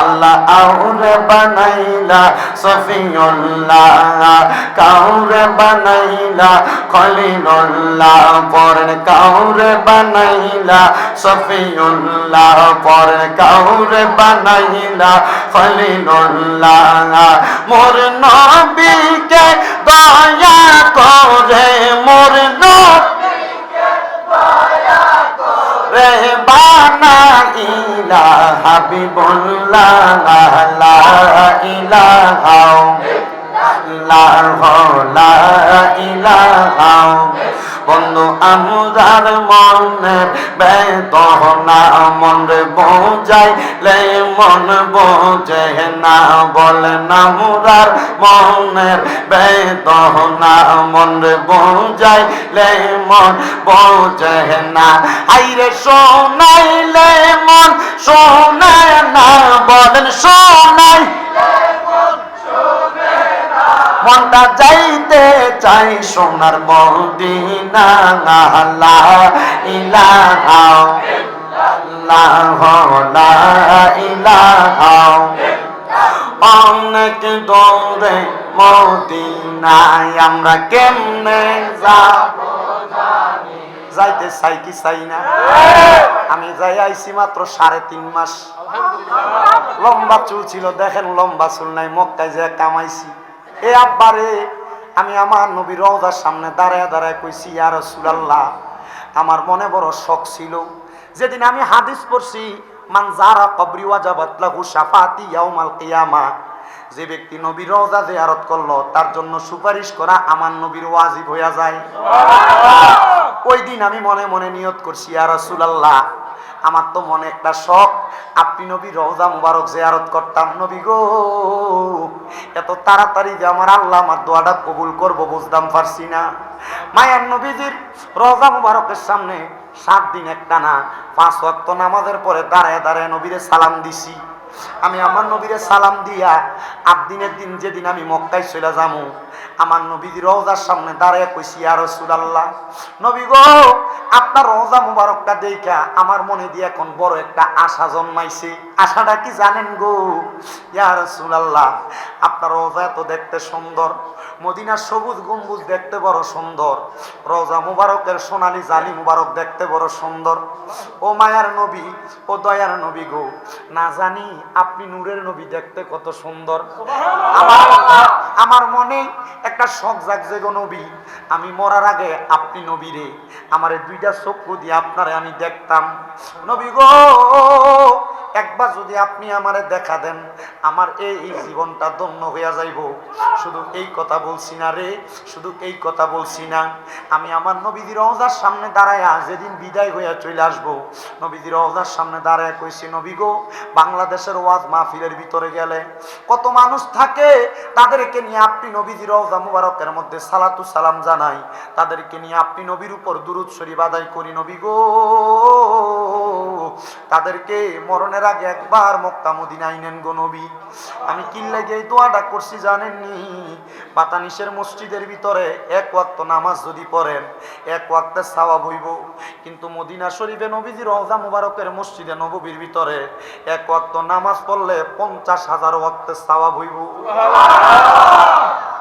আল্লাহ আউরে বানাইলা সফিউল্লাহ কাউরে বানাইলা, খলিলুল্লাহ। পরের কাউরে বানাইলা সফিউল্লাহ পরের কাউরে বানাইলা, খলিলুল্লাহ। মোর নবীকে দয়া করে মোর নবী রে বানাইলা হাবিবুল্লাহ লা ইলাহা লা ইলাহা বন্ধু আমরার মনের বেদনা মন বোঝাই লে মন বোঝে না বেদনা মন মন বোঝে না আইরে শোনাইলে মন বলেন শোনাই মনটা যাইতে চাই সোনার মদিনা লা ইলাহা। অনেক দৌড়ে মদিনায় আমরা কেমনে যাইতে চাই কি চাই না? আমি যাই আইছি মাত্র সাড়ে তিন মাস। লম্বা চুল ছিল দেখেন লম্বা চুল নাই মক্কায় যে কামাইছি। এ আব্বারে আমি আমার নবীর রওজার সামনে দাঁড়ায় দাঁড়ায় কইছি আর সুলাল্লাহ আমার মনে বড় শখ ছিল। যেদিন আমি হাদিস পড়ছি মান যারা কবরি ওয়াজাবাত লাহু শাফাতি ইয়াউমাল কিয়ামা। যে ব্যক্তি নবীর রওজা জিয়ারত করল তার জন্য সুপারিশ করা আমার নবীর ওয়াজিব হইয়া যায়। ওই দিন আমি মনে মনে নিয়ত করছি আর রাসূলুল্লাহ আমার তো মনে একটা শখ। আপনি নবী রওজা মুবারক জেয়ারত করতাম। নবী গো, এত তাড়াতাড়ি যে আমার আল্লাহ আমার দোয়াটা কবুল করব বুঝতাম পারছি না। মায়ের নবীজির রওজা মুবারকের সামনে সাত দিন একটা না পাঁচ ওয়াক্ত নামাজের পরে দাঁড়ায় দাঁড়ায় নবীরে সালাম দিছি। আমি আমার নবীরে সালাম দিয়া আট দিনের দিন যেদিন আমি মক্কায় চলে যামু, আমার নবীর রওজার সামনে দাঁড়ায় কইছি আর রসুলাল্লাহ। নবী গো, আপনার রওজা মুবারকটা দেখা আমার মনে দিয়ে এখন বড় একটা আশা জন্মাইছে। আশাটা কি জানেন গো? ইয়া রসুলাল্লাহ, আপনার রওজা এত দেখতে সুন্দর, মদিনার সবুজ গম্বুজ দেখতে বড় সুন্দর, রওজা মুবারকের সোনালী জালি মুবারক দেখতে বড় সুন্দর। ও মায়ার নবী, ও দয়ার নবী গো, না জানি আপনি নূরের নবী দেখতে কত সুন্দর। আমার আমার মনে একটা শখ জাগছে গো নবী। আমি মরার আগে আপনি নবী রে। আমার দুইটা চক্ষু দিয়ে আপনারে আমি দেখতাম। নবী গো একবার যদি আপনি আমারে দেখা দেন, আমার এই জীবনটা ধন্য হইয়া যাইব। শুধু এই কথা বলছি না রে, শুধু এই কথা বলছি না। আমি আমার নবীদি রওজার সামনে দাঁড়ায়া যেদিন বিদায় হইয়া চলে আসব নবীদি রওজার সামনে দাঁড়ায় কইছি, নবী গো, বাংলাদেশের ওয়াজ মাহফিলের ভিতরে গেলে কত মানুষ থাকে, তাদেরকে নিয়ে আপনি নবীজি রওজা মুবারকের মধ্যে সালাতু সালাম জানাই। তাদেরকে নিয়ে আপনি নবীর উপর শরীফ আদায় করি, নবী গো। তাদেরকে মরণের আগে একবার মক্কা মদিনায় নেন গো নবী। আমি কিল্লে গিয়ে দোয়াটা করছি জানেননি? পাতানিসের মসজিদের ভিতরে এক ওয়াক্ত নামাজ যদি পড়েন, এক ওয়াক্তের সাওয়াব হইব। কিন্তু মদিনা শরীফে নবীজি রওজা মুবারকের মসজিদে নববীর ভিতরে এক ওয়াক্ত নামাজ পড়লে পঞ্চাশ হাজার ওয়াক্তের সাওয়াব হইব।